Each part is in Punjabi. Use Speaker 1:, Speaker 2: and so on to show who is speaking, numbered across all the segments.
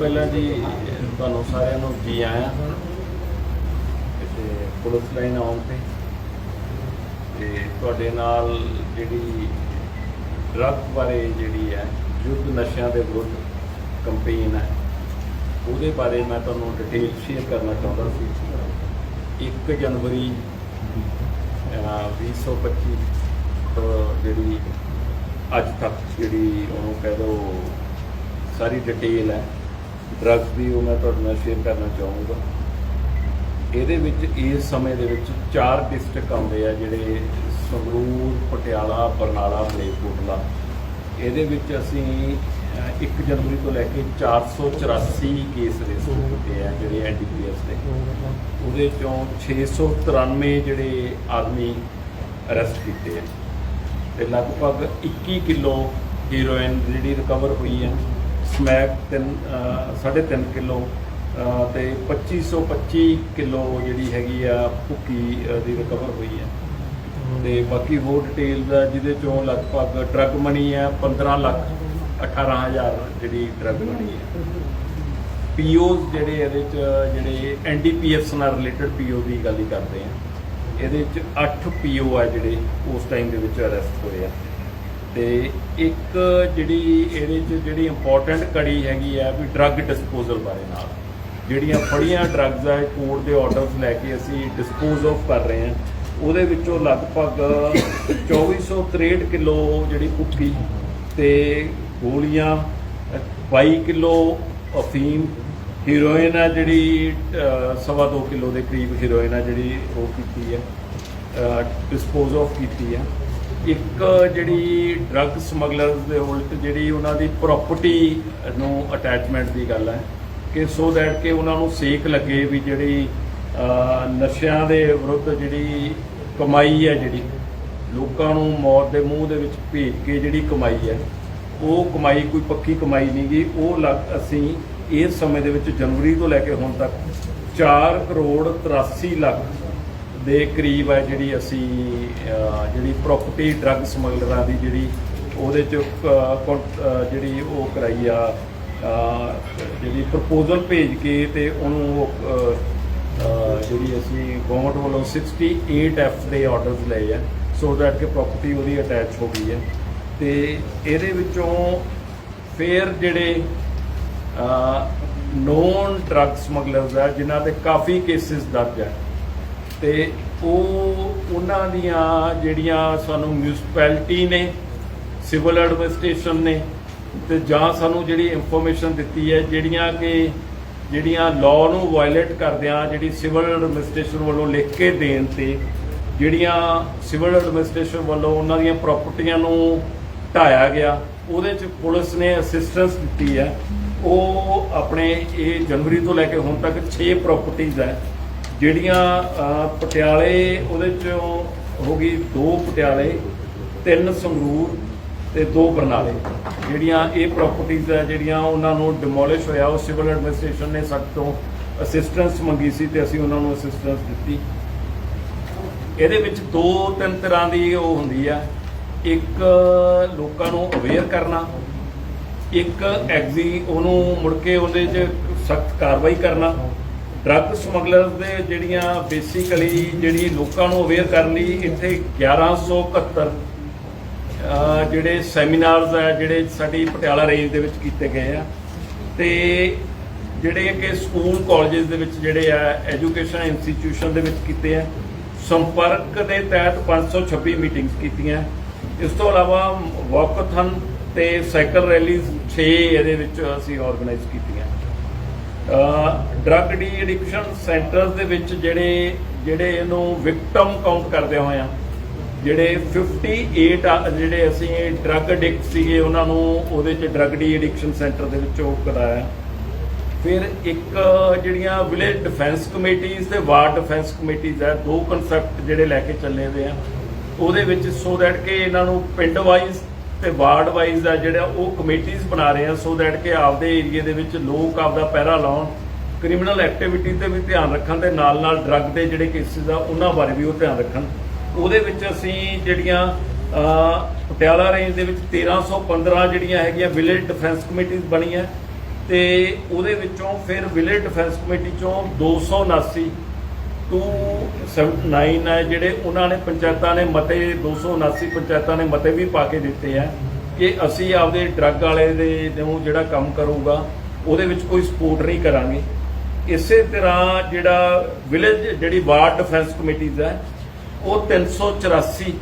Speaker 1: ਪਹਿਲਾਂ ਜੀ ਤੁਹਾਨੂੰ ਸਾਰਿਆਂ ਨੂੰ ਜੀ ਆਇਆਂ ਤੇ ਪੁਲਿਸ ਲਾਈਨ ਆਉਣ ਤੇ। ਤੇ ਤੁਹਾਡੇ ਨਾਲ ਜਿਹੜੀ ਡਰੱਗ ਬਾਰੇ ਜਿਹੜੀ ਹੈ, ਯੁੱਧ ਨਸ਼ਿਆਂ ਦੇ ਵਿਰੁੱਧ ਕੰਪੇਨ ਹੈ, ਉਹਦੇ ਬਾਰੇ ਮੈਂ ਤੁਹਾਨੂੰ ਡਿਟੇਲ ਸ਼ੇਅਰ ਕਰਨਾ ਚਾਹੁੰਦਾ ਸੀ। 1 ਜਨਵਰੀ, ਅਹ 2025 ਤੋਂ ਜਿਹੜੀ ਅੱਜ ਤੱਕ ਜਿਹੜੀ ਉਹਨੂੰ ਕਹਿ ਦੋ ਸਾਰੀ ਡਿਟੇਲ ਹੈ। ਡਰੱਗਸ ਦੀ ਉਹ ਮੈਂ ਤੁਹਾਡੇ ਨਾਲ ਸ਼ੇਅਰ ਕਰਨਾ ਚਾਹੂੰਗਾ। ਇਹਦੇ ਵਿੱਚ ਇਸ ਸਮੇਂ ਦੇ ਵਿੱਚ ਚਾਰ ਡਿਸਟ੍ਰਿਕਟ ਆਉਂਦੇ ਆ ਜਿਹੜੇ ਸੰਗਰੂਰ ਪਟਿਆਲਾ ਬਰਨਾਲਾ ਮਲੇਰਕੋਟਲਾ ਇਹਦੇ ਵਿੱਚ ਅਸੀਂ ਅਹ, 1 ਜਨਵਰੀ ਤੋਂ ਲੈ ਕੇ 484 ਕੇਸ ਰਜਿਸਟਰ ਕੀਤੇ ਆ ਜਿਹੜੇ ਐਨਡੀਪੀਐਸ ਦੇ। ਉਹਦੇ ਚੋਂ 693 ਜਿਹੜੇ ਆਦਮੀ ਅਰੈਸਟ ਕੀਤੇ ਆ। ਤੇ ਲਗਭਗ 21 ਕਿਲੋ ਹੀਰੋਇਨ ਜਿਹੜੀ ਰਿਕਵਰ ਹੋਈ ਹੈ ਸਮੈਕ ਤਿੰਨ ਅਹ, ਸਾਢੇ 3 ਕਿਲੋ ਅਹ, ਤੇ 2525 ਕਿਲੋ ਜਿਹੜੀ ਹੈਗੀ ਆ ਭੁੱਕੀ ਦੀ ਰਿਕਵਰ ਹੋਈ ਹੈ। ਤੇ ਬਾਕੀ ਹੋਰ ਡਿਟੇਲ ਆ ਜਿਹਦੇ ਚੋਂ ਲਗਭਗ ਡਰੱਗ ਮਨੀ ਹੈ 15 ਲੱਖ 18000 ਜਿਹੜੀ ਡਰੱਗ ਮਨੀ ਹੈ। ਪੀਓਜ਼ ਜਿਹੜੇ ਇਹਦੇ ਚ ਜਿਹੜੇ ਐਨਡੀਪੀਐਸ ਨਾਲ ਰਿਲੇਟਡ ਪੀਓ ਦੀ ਗੱਲ ਹੀ ਕਰਦੇ ਆ। ਇਹਦੇ ਚ 8 ਪੀਓ ਆ ਜਿਹੜੇ ਉਸ ਟਾਈਮ ਦੇ ਵਿੱਚ ਅਰੈਸਟ ਹੋਏ ਆ। ਤੇ ਇੱਕ ਜਿਹੜੀ ਇਹਦੇ ਚ ਜਿਹੜੀ ਇੰਪੋਰਟੈਂਟ ਕੜੀ ਹੈਗੀ ਆ ਵੀ ਡਰੱਗ ਡਿਸਪੋਜ਼ਲ ਬਾਰੇ ਨਾਲ। ਜਿਹੜੀਆਂ ਫੜੀਆਂ ਡਰੱਗਸ ਆ ਕੋਰਟ ਦੇ ਆਰਡਰਸ ਲੈ ਕੇ ਅਸੀਂ ਡਿਸਪੋਜ਼ ਆਫ ਕਰ ਰਹੇ ਹਾਂ। ਉਹਦੇ ਵਿੱਚੋਂ ਲਗਭਗ 2463 ਕਿਲੋ ਜਿਹੜੀ ਭੁੱਕੀ ਤੇ ਗੋਲੀਆਂ ਅ, 22 ਕਿਲੋ ਅਫੀਮ ਹੀਰੋਇਨ ਆ ਜਿਹੜੀ ਅ, ਸਵਾ ਦੋ ਕਿਲੋ ਦੇ ਕਰੀਬ ਹੀਰੋਇਨ ਆ ਜਿਹੜੀ ਉਹ ਕੀਤੀ ਹੈ ਡਿਸਪੋਜ਼ ਆਫ ਕੀਤੀ ਹੈ ਇੱਕ ਜਿਹੜੀ ਡਰੱਗ ਸਮਗਲਰਸ ਦੇ ਉਲਟ ਜਿਹੜੀ ਉਹਨਾਂ ਦੀ ਪ੍ਰਾਪਰਟੀ ਨੂੰ ਅਟੈਚਮੈਂਟ ਦੀ ਗੱਲ ਹੈ ਕਿ ਸੋ ਦੈਟ ਕਿ ਉਹਨਾਂ ਨੂੰ ਸੇਕ ਲੱਗੇ ਵੀ ਜਿਹੜੀ ਨਸ਼ਿਆਂ ਦੇ ਵਿਰੁੱਧ ਜਿਹੜੀ ਕਮਾਈ ਹੈ ਜਿਹੜੀ, ਲੋਕਾਂ ਨੂੰ ਮੌਤ ਦੇ ਮੂੰਹ ਦੇ ਵਿੱਚ ਭੇਜ ਕੇ ਜਿਹੜੀ ਕਮਾਈ ਹੈ, ਉਹ ਕਮਾਈ ਕੋਈ ਪੱਕੀ ਕਮਾਈ ਨਹੀਂ ਗਈ ਉਹ ਲੱਗ ਅਸੀਂ ਇਸ ਸਮੇਂ ਦੇ ਵਿੱਚ ਜਨਵਰੀ ਤੋਂ ਲੈ ਕੇ ਹੁਣ ਤੱਕ 4 ਕਰੋੜ 83 ਲੱਖ ਦੇ ਕਰੀਬ ਹੈ ਜਿਹੜੀ ਅਸੀਂ ਜਿਹੜੀ ਪ੍ਰਾਪਰਟੀ ਡਰੱਗ ਸਮਗਲਰਾਂ ਦੀ ਜਿਹੜੀ ਉਹਦੇ ਚ ਜਿਹੜੀ ਉਹ ਕਰਾਈ ਆ ਜਿਹੜੀ ਪ੍ਰਪੋਜ਼ਲ ਭੇਜ ਕੇ ਤੇ ਉਹਨੂੰ ਉਹ, ਜਿਹੜੀ ਅਸੀਂ ਗਵਰਨਮੈਂਟ ਵੱਲੋਂ 68 ਐਫ ਦੇ ਆਰਡਰਸ ਲਏ ਆ ਸੋ ਦੈਟ ਕਿ ਪ੍ਰਾਪਰਟੀ ਉਹਦੀ ਅਟੈਚ ਹੋ ਗਈ ਹੈ ਤੇ ਇਹਦੇ ਵਿੱਚੋਂ ਫੇਰ ਜਿਹੜੇ ਨੋਨ ਡਰੱਗ ਸਮਗਲਰਸ ਆ ਜਿਨ੍ਹਾਂ ਤੇ ਕਾਫੀ ਕੇਸਿਸ ਦਰਜ ਹੈ ਤੇ ਉਹ ਉਹਨਾਂ ਦੀਆਂ ਜਿਹੜੀਆਂ ਸਾਨੂੰ ਮਿਊਨਿਸਪੈਲਿਟੀ ਨੇ ਸਿਵਲ ਐਡਮਿਨਿਸਟ੍ਰੇਸ਼ਨ ਨੇ ਤੇ ਜਾਂ ਸਾਨੂੰ ਜਿਹੜੀ ਇਨਫੋਰਮੇਸ਼ਨ ਦਿੱਤੀ ਹੈ, ਜਿਹੜੀਆਂ ਕਿ ਜਿਹੜੀਆਂ ਲਾਅ ਨੂੰ ਵਾਇਲੇਟ ਕਰਦਿਆਂ ਜਿਹੜੀ ਸਿਵਲ ਐਡਮਿਨਿਸਟ੍ਰੇਸ਼ਨ ਵੱਲੋਂ ਲਿਖ ਕੇ ਦੇਣ ਤੇ ਜਿਹੜੀਆਂ ਸਿਵਲ ਐਡਮਿਨਿਸਟ੍ਰੇਸ਼ਨ ਵੱਲੋਂ ਉਹਨਾਂ ਦੀਆਂ ਪ੍ਰਾਪਰਟੀਆਂ ਨੂੰ ਢਾਇਆ ਗਿਆ, ਉਹਦੇ ਚ ਪੁਲਿਸ ਨੇ ਅਸਿਸਟੈਂਸ ਦਿੱਤੀ ਹੈ। ਉਹ ਆਪਣੇ ਇਹ ਜਨਵਰੀ ਤੋਂ ਲੈ ਕੇ ਹੁਣ ਤੱਕ 6 ਪ੍ਰਾਪਰਟੀਆਂ ਹੈ। ਜਿਹੜੀਆਂ ਪਟਿਆਲੇ ਉਹਦੇ ਚੋਂ ਹੋ ਗਈ ਦੋ ਪਟਿਆਲੇ, ਤਿੰਨ ਸੰਗਰੂਰ ਤੇ ਦੋ ਬਰਨਾਲੇ। ਜਿਹੜੀਆਂ ਇਹ ਪ੍ਰਾਪਰਟੀਆਂ ਹੈ, ਜਿਹੜੀਆਂ ਉਹਨਾਂ ਨੂੰ ਡਿਮੋਲਿਸ਼ ਹੋਇਆ, ਉਹ ਸਿਵਲ ਐਡਮਿਨਿਸਟ੍ਰੇਸ਼ਨ ਨੇ ਸਾਡੇ ਤੋਂ ਅਸਿਸਟੈਂਸ ਮੰਗੀ ਸੀ ਤੇ ਅਸੀਂ ਉਹਨਾਂ ਨੂੰ ਅਸਿਸਟੈਂਸ ਦਿੱਤੀ। ਇਹਦੇ ਵਿੱਚ ਦੋ, ਤਿੰਨ ਤਰ੍ਹਾਂ ਦੀ ਉਹ ਹੁੰਦੀ ਆ। ਇੱਕ ਲੋਕਾਂ ਨੂੰ ਅਵੇਅਰ ਕਰਨਾ, ਇੱਕ ਐਗਜ਼ੀ ਉਹਨੂੰ ਮੁੜ ਕੇ ਉਹਦੇ 'ਚ ਸਖਤ ਕਾਰਵਾਈ ਕਰਨਾ ਡਰੱਗ ਸਮਗਲਰ ਦੇ ਜਿਹੜੀਆਂ ਬੇਸਿਕਲੀ ਜਿਹੜੀ ਲੋਕਾਂ ਨੂੰ ਅਵੇਅਰ ਕਰਨ ਲਈ ਇੱਥੇ 1171 ਅਹ, ਜਿਹੜੇ ਸੈਮੀਨਾਰਸ ਆ ਜਿਹੜੇ ਸਾਡੀ ਪਟਿਆਲਾ ਰੇਂਜ ਦੇ ਵਿੱਚ ਕੀਤੇ ਗਏ ਆ। ਤੇ ਜਿਹੜੇ ਕਿ ਸਕੂਲ ਕਾਲਜਸ ਦੇ ਵਿੱਚ ਜਿਹੜੇ ਆ ਐਜੂਕੇਸ਼ਨ ਇੰਸਟੀਟਿਊਸ਼ਨ ਦੇ ਵਿੱਚ ਕੀਤੇ ਆ। ਸੰਪਰਕ ਦੇ ਤਹਿਤ 526 ਮੀਟਿੰਗਸ ਕੀਤੀਆਂ। ਇਸ ਤੋਂ ਇਲਾਵਾ ਵਾਕਥਨ ਤੇ ਸਾਈਕਲ ਰੈਲੀਜ਼ 6 ਇਹਦੇ ਵਿੱਚ ਅਸੀਂ ਆਰਗੇਨਾਈਜ਼ ਕੀਤੀਆਂ। ਡਰੱਗ ਡੀ ਐਡਿਕਸ਼ਨ ਸੈਂਟਰਸ ਦੇ ਵਿੱਚ ਜਿਹੜੇ ਜਿਹੜੇ ਇਹਨੂੰ ਵਿਕਟਮ ਕਾਊਂਟ ਕਰਦੇ ਹੋਏ ਆ, ਜਿਹੜੇ 58 ਆ, ਜਿਹੜੇ ਅਸੀਂ ਡਰੱਗ ਐਡਿਕਟ ਸੀਗੇ, ਉਹਨਾਂ ਨੂੰ ਉਹਦੇ ਚ ਡਰੱਗ ਡੀ ਐਡਿਕਸ਼ਨ ਸੈਂਟਰ ਦੇ ਵਿੱਚੋਂ ਉਹ ਫਿਰ ਇੱਕ ਜਿਹੜੀਆਂ ਵਿਲੇਜ ਡਿਫੈਂਸ ਕਮੇਟੀਆਂ ਤੇ ਵਾਰਡ ਡਿਫੈਂਸ ਕਮੇਟੀਆਂ ਹੈ ਦੋ ਕਨਸੈਪਟ ਜਿਹੜੇ ਲੈ ਕੇ ਚੱਲੇ ਹੋਏ ਆ, ਉਹਦੇ ਵਿੱਚ ਸੋ ਦੈਟ ਕਿ ਇਹਨਾਂ ਨੂੰ ਪਿੰਡ ਵਾਈਜ਼ ਤੇ ਵਾਰਡ ਵਾਈਜ਼ ਦਾ ਜਿਹੜਾ ਉਹ ਕਮੇਟੀਆਂ ਬਣਾ ਰਹੇ ਆ ਸੋ ਦੈਟ ਕਿ ਆਪਦੇ ਏਰੀਆ ਦੇ ਵਿੱਚ ਲੋਕ ਆਪਦਾ ਪਹਿਰਾ ਲਾਉਣ ਕ੍ਰਿਮੀਨਲ ਐਕਟੀਵਿਟੀ ਤੇ ਵੀ ਧਿਆਨ ਰੱਖਣ ਦੇ ਨਾਲ ਨਾਲ ਡਰੱਗ ਦੇ ਜਿਹੜੇ ਕੇਸਿਸ ਆ, ਉਹਨਾਂ ਬਾਰੇ ਵੀ ਉਹ ਧਿਆਨ ਰੱਖਣ। ਉਹਦੇ ਵਿੱਚ ਅਸੀਂ ਜਿਹੜੀਆਂ ਪਟਿਆਲਾ ਰੇਂਜ ਦੇ ਵਿੱਚ 1315 ਜਿਹੜੀਆਂ ਹੈਗੀਆਂ ਵਿਲੇਜ ਡਿਫੈਂਸ ਕਮੇਟੀਆਂ ਬਣੀਆਂ, ਤੇ ਉਹਦੇ ਵਿੱਚੋਂ ਫਿਰ ਵਿਲੇਜ ਡਿਫੈਂਸ ਕਮੇਟੀ ਚੋਂ 279 ਟੂ 79 ਹੈ, ਜਿਹੜੇ ਉਹਨਾਂ ਨੇ ਪੰਚਾਇਤਾਂ ਨੇ ਮਤੇ 279 ਪੰਚਾਇਤਾਂ ਨੇ ਮਤੇ ਵੀ ਪਾ ਕੇ ਦਿੱਤੇ ਆ ਕਿ ਅਸੀਂ ਆਪਦੇ ਡਰੱਗ ਵਾਲੇ ਦੇ ਨੂੰ ਜਿਹੜਾ ਕੰਮ ਕਰੂਗਾ, ਉਹਦੇ ਵਿੱਚ ਕੋਈ ਸਪੋਰਟ ਨਹੀਂ ਕਰਾਂਗੇ। ਇਸੇ ਤਰ੍ਹਾਂ ਜਿਹੜਾ ਵਿਲੇਜ ਜਿਹੜੀ ਵਾਰਡ ਡਿਫੈਂਸ ਕਮੇਟੀਜ਼ ਹੈ, ਉਹ 384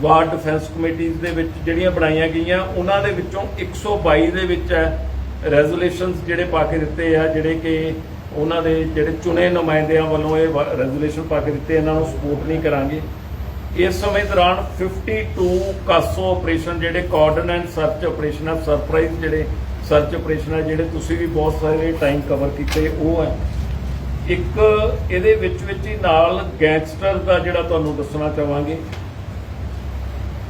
Speaker 1: ਵਾਰਡ ਡਿਫੈਂਸ ਕਮੇਟੀਜ਼ ਦੇ ਵਿੱਚ ਜਿਹੜੀਆਂ ਬਣਾਈਆਂ ਗਈਆਂ, ਉਹਨਾਂ ਦੇ ਵਿੱਚੋਂ 122 ਦੇ ਵਿੱਚ ਹੈ ਰੈਜ਼ੋਲੂਸ਼ਨਸ ਜਿਹੜੇ ਪਾ ਕੇ ਦਿੱਤੇ ਆ, ਜਿਹੜੇ ਕਿ ਉਹਨਾਂ ਦੇ ਜਿਹੜੇ ਚੁਣੇ ਨੁਮਾਇੰਦਿਆਂ ਵੱਲੋਂ ਇਹ ਰੈਜ਼ੋਲੂਸ਼ਨ ਪਾ ਕੇ ਦਿੱਤੇ, ਇਹਨਾਂ ਨੂੰ ਸਪੋਰਟ ਨਹੀਂ ਕਰਾਂਗੇ। ਇਸ ਸਮੇਂ ਦੌਰਾਨ 52 ਕਾਸੋ ਆਪਰੇਸ਼ਨ ਜਿਹੜੇ ਕੋਆਰਡੀਨੇਟ ਸਰਚ ਆਪਰੇਸ਼ਨ ਆ ਸਰਪ੍ਰਾਈਜ਼ ਜਿਹੜੇ ਸਰਚ ਆਪਰੇਸ਼ਨ ਆ, ਜਿਹੜੇ ਤੁਸੀਂ ਵੀ ਬਹੁਤ ਸਾਰੇ ਟਾਈਮ ਕਵਰ ਕੀਤੇ, ਉਹ ਹੈ ਇੱਕ ਇਹਦੇ ਵਿੱਚ ਵਿੱਚ ਹੀ ਨਾਲ ਗੈਂਗਸਟਰ ਦਾ ਜਿਹੜਾ ਤੁਹਾਨੂੰ ਦੱਸਣਾ ਚਾਹਾਂਗੇ।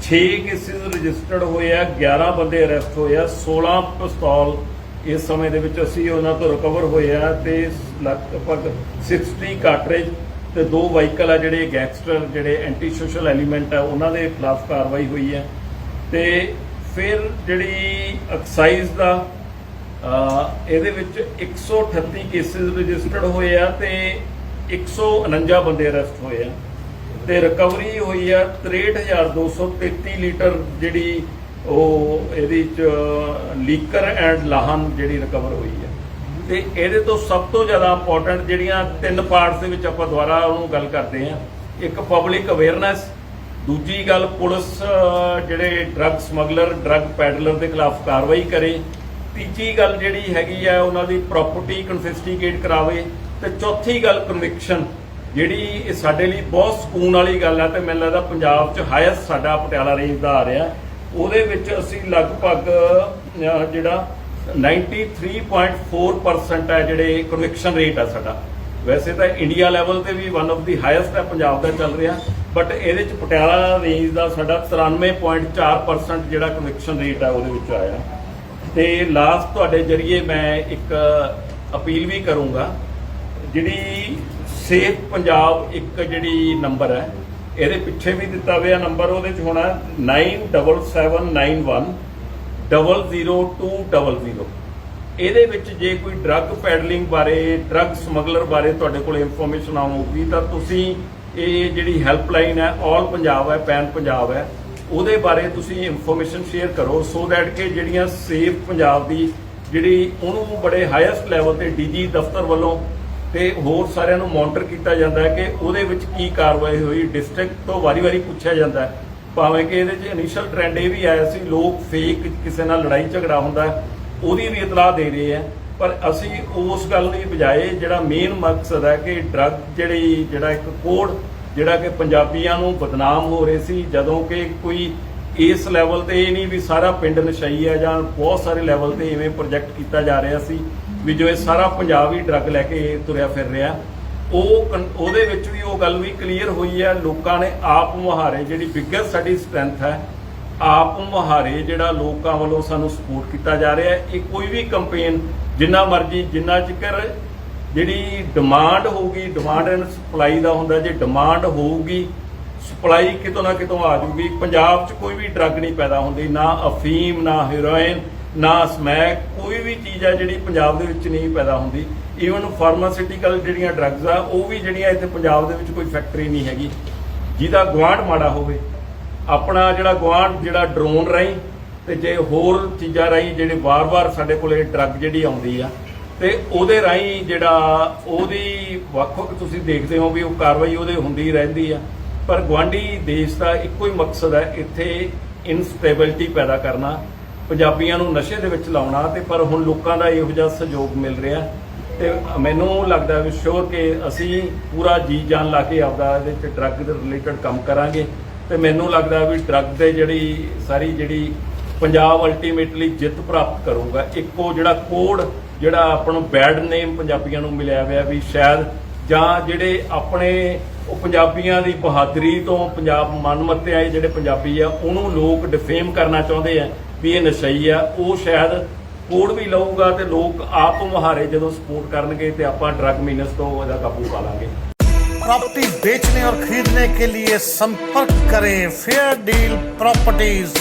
Speaker 1: 6 ਕੇਸਿਸ ਰਜਿਸਟਰਡ ਹੋਏ ਆ 11 ਬੰਦੇ ਅਰੈਸਟ ਹੋਏ ਆ 16 ਪਿਸਤੌਲ ਇਸ ਸਮੇਂ ਦੇ ਵਿੱਚ ਅਸੀਂ ਉਹਨਾਂ ਤੋਂ ਰਿਕਵਰ ਹੋਏ ਆ ਤੇ ਲਗਭਗ 60 ਕਾਟਰੇਜ ਤੇ ਦੋ ਵਾਹੀਕਲ ਆ ਜਿਹੜੇ ਗੈਂਗਸਟਰ ਜਿਹੜੇ ਐਂਟੀ ਸੋਸ਼ਲ ਐਲੀਮੈਂਟ ਆ, ਉਹਨਾਂ ਦੇ ਖਿਲਾਫ ਕਾਰਵਾਈ ਹੋਈ ਹੈ। ਤੇ ਫਿਰ ਜਿਹੜੀ ਐਕਸਾਈਜ਼ ਦਾ ਇਹਦੇ ਵਿੱਚ 138 ਕੇਸਿਸ ਰਜਿਸਟਰਡ ਹੋਏ ਆ ਤੇ 149 ਬੰਦੇ ਅਰੈਸਟ ਹੋਏ ਆ। ਤੇ ਰਿਕਵਰੀ ਹੋਈ ਆ 63233 ਲੀਟਰ ਜਿਹੜੀ ਉਹ ਇਹਦੇ ਚ ਲੀਕਰ ਐਂਡ ਲਾਹਨ ਜਿਹੜੀ ਰਿਕਵਰ ਹੋਈ ਹੈ। ਤੇ ਇਹਦੇ ਤੋਂ ਸਭ ਤੋਂ ਜ਼ਿਆਦਾ ਇੰਪੋਰਟੈਂਟ ਜਿਹੜੀਆਂ ਤਿੰਨ ਪਾਰਟਸ ਦੇ ਵਿੱਚ ਆਪਾਂ ਦੁਬਾਰਾ ਉਹਨੂੰ ਗੱਲ ਕਰਦੇ ਹਾਂ। ਇੱਕ ਪਬਲਿਕ ਅਵੇਅਰਨੈਸ ਦੂਜੀ ਗੱਲ ਪੁਲਿਸ ਜਿਹੜੇ ਡਰੱਗ ਸਮਗਲਰ ਡਰੱਗ ਪੈਡਲਰ ਦੇ ਖਿਲਾਫ ਕਾਰਵਾਈ ਕਰੇ। ਤੀਜੀ ਗੱਲ ਜਿਹੜੀ ਹੈਗੀ ਆ ਉਹਨਾਂ ਦੀ ਪ੍ਰਾਪਰਟੀ ਕਨਫਿਸਟੀਗੇਟ ਕਰਾਵੇ। ਤੇ ਚੌਥੀ ਗੱਲ ਕਨਵਿਕਸ਼ਨ ਜਿਹੜੀ ਇਹ ਸਾਡੇ ਲਈ ਬਹੁਤ ਸਕੂਨ ਵਾਲੀ ਗੱਲ ਹੈ ਤੇ ਮੈਨੂੰ ਲੱਗਦਾ ਪੰਜਾਬ 'ਚ ਹਾਈਐਸਟ ਸਾਡਾ ਪਟਿਆਲਾ ਰੇਂਜ ਦਾ ਆ ਰਿਹਾ। ਉਹਦੇ ਵਿੱਚ ਅਸੀਂ ਲਗਭਗ ਅਹ, ਜਿਹੜਾ 93.4% ਹੈ ਜਿਹੜੇ ਕਨਵਿਕਸ਼ਨ ਰੇਟ ਹੈ ਸਾਡਾ। ਵੈਸੇ ਤਾਂ ਇੰਡੀਆ ਲੈਵਲ ਤੇ ਵੀ ਵਨ ਆਫ ਦੀ ਹਾਈਐਸਟ ਹੈ ਪੰਜਾਬ ਦਾ ਚੱਲ ਰਿਹਾ। ਬਟ ਇਹਦੇ ਚ ਪਟਿਆਲਾ ਰੇਂਜ ਦਾ ਸਾਡਾ 93.4% ਜਿਹੜਾ ਕਨਵਿਕਸ਼ਨ ਰੇਟ ਹੈ ਉਹਦੇ ਵਿੱਚ ਆਇਆ। ਤੇ ਲਾਸਟ ਤੁਹਾਡੇ ਜਰੀਏ ਮੈਂ ਇੱਕ ਅਪੀਲ ਵੀ ਕਰੂੰਗਾ। ਜਿਹੜੀ ਸੇਫ ਪੰਜਾਬ ਇੱਕ ਜਿਹੜੀ ਨੰਬਰ ਹੈ ਇਹਦੇ ਪਿੱਛੇ ਵੀ ਦਿੱਤਾ ਹੋਇਆ ਨੰਬਰ ਉਹਦੇ ਚ ਹੋਣਾ 97791 00200 ਇਹਦੇ ਵਿੱਚ ਜੇ ਕੋਈ ਡਰੱਗ ਪੈਡਲਿੰਗ ਬਾਰੇ ਡਰੱਗ ਸਮਗਲਰ ਬਾਰੇ ਤੁਹਾਡੇ ਕੋਲ ਇਨਫੋਰਮੇਸ਼ਨ ਆਊਗੀ, ਤਾਂ ਤੁਸੀਂ ਇਹ ਜਿਹੜੀ ਹੈਲਪਲਾਈਨ ਹੈ ਆਲ ਪੰਜਾਬ ਹੈ ਪੈਨ ਪੰਜਾਬ ਹੈ, ਉਹਦੇ ਬਾਰੇ ਤੁਸੀਂ ਇਨਫੋਰਮੇਸ਼ਨ ਸ਼ੇਅਰ ਕਰੋ ਸੋ ਦੈਟ ਕਿ ਜਿਹੜੀਆਂ ਸੇਫ ਪੰਜਾਬ ਦੀ ਜਿਹੜੀ ਉਹਨੂੰ ਬੜੇ ਹਾਈਐਸਟ ਲੈਵਲ ਤੇ ਡੀਜੀ ਦਫ਼ਤਰ ਵੱਲੋਂ ਤੇ ਹੋਰ ਸਾਰਿਆਂ ਨੂੰ ਮੋਨਿਟਰ ਕੀਤਾ ਜਾਂਦਾ ਹੈ ਕਿ ਉਹਦੇ ਵਿੱਚ ਕੀ ਕਾਰਵਾਈ ਹੋਈ ਡਿਸਟ੍ਰਿਕਟ ਤੋਂ ਵਾਰੀ-ਵਾਰੀ ਪੁੱਛਿਆ ਜਾਂਦਾ ਹੈ। ਭਾਵੇਂ ਕਿ ਇਹਦੇ 'ਚ ਇਨੀਸ਼ੀਅਲ ਟ੍ਰੈਂਡ ਇਹ ਵੀ ਆਇਆ ਸੀ, ਲੋਕ ਫੇਕ ਕਿਸੇ ਨਾਲ ਲੜਾਈ ਝਗੜਾ ਹੁੰਦਾ ਉਹਦੀ ਵੀ ਇਤਲਾਹ ਦੇ ਰਹੇ ਆ ਪਰ ਅਸੀਂ ਉਸ ਗੱਲ ਦੀ ਬਜਾਏ ਜਿਹੜਾ ਮੇਨ ਮਕਸਦ ਹੈ ਕਿ ਡਰੱਗ ਜਿਹੜੀ, ਜਿਹੜਾ ਇੱਕ ਕੋਡ ਜਿਹੜਾ ਕਿ ਪੰਜਾਬੀਆਂ ਨੂੰ ਬਦਨਾਮ ਹੋ ਰਹੇ ਸੀ, ਜਦੋਂ ਕਿ ਕੋਈ ਇਸ ਲੈਵਲ ਤੇ ਇਹ ਨਹੀਂ ਵੀ ਸਾਰਾ ਪਿੰਡ ਨਸ਼ਈ ਹੈ ਜਾਂ ਬਹੁਤ ਸਾਰੇ ਲੈਵਲ ਤੇ ਇਵੇਂ ਪ੍ਰੋਜੈਕਟ ਕੀਤਾ ਜਾ ਰਿਹਾ ਸੀ ਵੀ ਜੋ ਇਹ ਸਾਰਾ ਪੰਜਾਬ ਹੀ ਡਰੱਗ ਲੈ ਕੇ ਤੁਰਿਆ ਫਿਰ ਰਿਹਾ। ਉਹ ਕਨ- ਉਹਦੇ ਵਿੱਚ ਵੀ ਉਹ ਗੱਲ ਵੀ ਕਲੀਅਰ ਹੋਈ ਹੈ, ਲੋਕਾਂ ਨੇ ਆਪ ਮੁਹਾਰੇ ਜਿਹੜੀ ਬਿਗੇਸਟ ਸਾਡੀ ਸਟਰੈਂਥ ਹੈ, ਆਪ ਮੁਹਾਰੇ ਜਿਹੜਾ ਲੋਕਾਂ ਵੱਲੋਂ ਸਾਨੂੰ ਸਪੋਰਟ ਕੀਤਾ ਜਾ ਰਿਹਾ ਹੈ। ਇਹ ਕੋਈ ਵੀ ਕੰਪੇਨ ਜਿੰਨਾ ਮਰਜ਼ੀ, ਜਿੰਨਾ ਚਿਕਰ ਜਿਹੜੀ ਡਿਮਾਂਡ ਹੋਊਗੀ ਡਿਮਾਂਡ ਐਂਡ ਸਪਲਾਈ ਦਾ ਹੁੰਦਾ, ਜੇ ਡਿਮਾਂਡ ਹੋਊਗੀ ਸਪਲਾਈ ਕਿਤੋਂ ਨਾ ਕਿਤੋਂ ਆ ਜੂਗੀ ਪੰਜਾਬ 'ਚ ਕੋਈ ਵੀ ਡਰੱਗ ਨਹੀਂ ਪੈਦਾ ਹੁੰਦੀ, ਨਾ ਅਫੀਮ, ਨਾ ਹੈਰੋਇਨ ਨਾ ਸਮੈਕ, ਕੋਈ ਵੀ ਚੀਜ਼ ਆ ਜਿਹੜੀ ਪੰਜਾਬ ਦੇ ਵਿੱਚ ਨਹੀਂ ਪੈਦਾ ਹੁੰਦੀ। ਈਵਨ ਫਾਰਮਾਸਿਊਟੀਕਲ ਜਿਹੜੀਆਂ ਡਰੱਗਸ ਆ, ਉਹ ਵੀ ਜਿਹੜੀਆਂ ਇੱਥੇ ਪੰਜਾਬ ਦੇ ਵਿੱਚ ਕੋਈ ਫੈਕਟਰੀ ਨਹੀਂ ਹੈਗੀ। ਜਿਹਦਾ ਗਵਾਂਢ ਮਾੜਾ ਹੋਵੇ, ਆਪਣਾ ਜਿਹੜਾ ਗਵਾਂਢ ਜਿਹੜਾ ਡਰੋਨ ਰਾਹੀਂ ਤੇ ਜੇ ਹੋਰ ਚੀਜ਼ਾਂ ਰਾਹੀਂ ਜਿਹੜੇ ਵਾਰ-ਵਾਰ ਸਾਡੇ ਕੋਲੇ ਡਰੱਗ ਜਿਹੜੀ ਆਉਂਦੀ ਆ, ਤੇ ਉਹਦੇ ਰਾਹੀਂ ਜਿਹੜਾ ਉਹਦੀ ਵੱਖ-ਵੱਖ ਤੁਸੀਂ ਦੇਖਦੇ ਹੋ ਵੀ ਉਹ ਕਾਰਵਾਈ ਉਹਦੇ ਹੁੰਦੀ ਰਹਿੰਦੀ ਆ। ਪਰ ਗਵਾਂਢੀ ਦੇਸ਼ ਦਾ ਇੱਕੋ ਹੀ ਮਕਸਦ ਹੈ ਇੱਥੇ ਇਨਸਟੇਬਿਲਟੀ ਪੈਦਾ ਕਰਨਾ। ਪੰਜਾਬੀਆਂ ਨੂੰ ਨਸ਼ੇ ਦੇ ਵਿੱਚ ਲਾਉਣਾ ਤੇ ਪਰ ਹੁਣ ਲੋਕਾਂ ਦਾ ਇਹੋ ਜਿਹਾ ਸਹਿਯੋਗ ਮਿਲ ਰਿਹਾ ਤੇ ਮੈਨੂੰ ਲੱਗਦਾ ਵੀ ਸ਼ੋਰ ਕਿ ਅਸੀਂ ਪੂਰਾ ਜੀ ਜਾਨ ਲਾ ਕੇ ਆਪਦਾ ਇਹਦੇ ਵਿੱਚ ਡਰੱਗ ਦੇ ਰਿਲੇਟਡ ਕੰਮ ਕਰਾਂਗੇ ਤੇ ਮੈਨੂੰ ਲੱਗਦਾ ਵੀ ਡਰੱਗ ਦੇ ਜਿਹੜੀ ਸਾਰੀ ਜਿਹੜੀ ਪੰਜਾਬ ਅਲਟੀਮੇਟਲੀ ਜਿੱਤ ਪ੍ਰਾਪਤ ਕਰੂਗਾ, ਇੱਕੋ ਜਿਹੜਾ ਕੋਡ ਜਿਹੜਾ ਆਪਾਂ ਨੂੰ ਬੈਡ ਨੇਮ ਪੰਜਾਬੀਆਂ ਨੂੰ ਮਿਲਿਆ ਹੋਇਆ ਵੀ ਸ਼ਾਇਦ ਜਾਂ ਜਿਹੜੇ ਆਪਣੇ ਉਹ ਪੰਜਾਬੀਆਂ ਦੀ ਬਹਾਦਰੀ ਤੋਂ ਪੰਜਾਬ ਮਨਮੱਤੇ ਆਏ ਜਿਹੜੇ ਪੰਜਾਬੀ ਆ, ਉਹਨੂੰ ਲੋਕ ਡਿਫੇਮ ਕਰਨਾ ਚਾਹੁੰਦੇ ਆ ਵੀ ਇਹ ਨਸ਼ਈ ਆ ਉਹ ਸ਼ਾਇਦ ਕੋਡ ਵੀ ਲਊਗਾ ਤੇ ਲੋਕ ਆਪ ਮੁਹਾਰੇ ਜਦੋਂ ਸਪੋਰਟ ਕਰਨਗੇ ਤੇ ਆਪਾਂ ਡਰੱਗ ਮੀਨਸ ਤੋਂ ਇਹਦਾ ਕਾਬੂ ਪਾ ਲਾਂਗੇ
Speaker 2: प्रॉपर्टी बेचने और खरीदने के लिए संपर्क करें फेयर डील प्रॉपर्टीज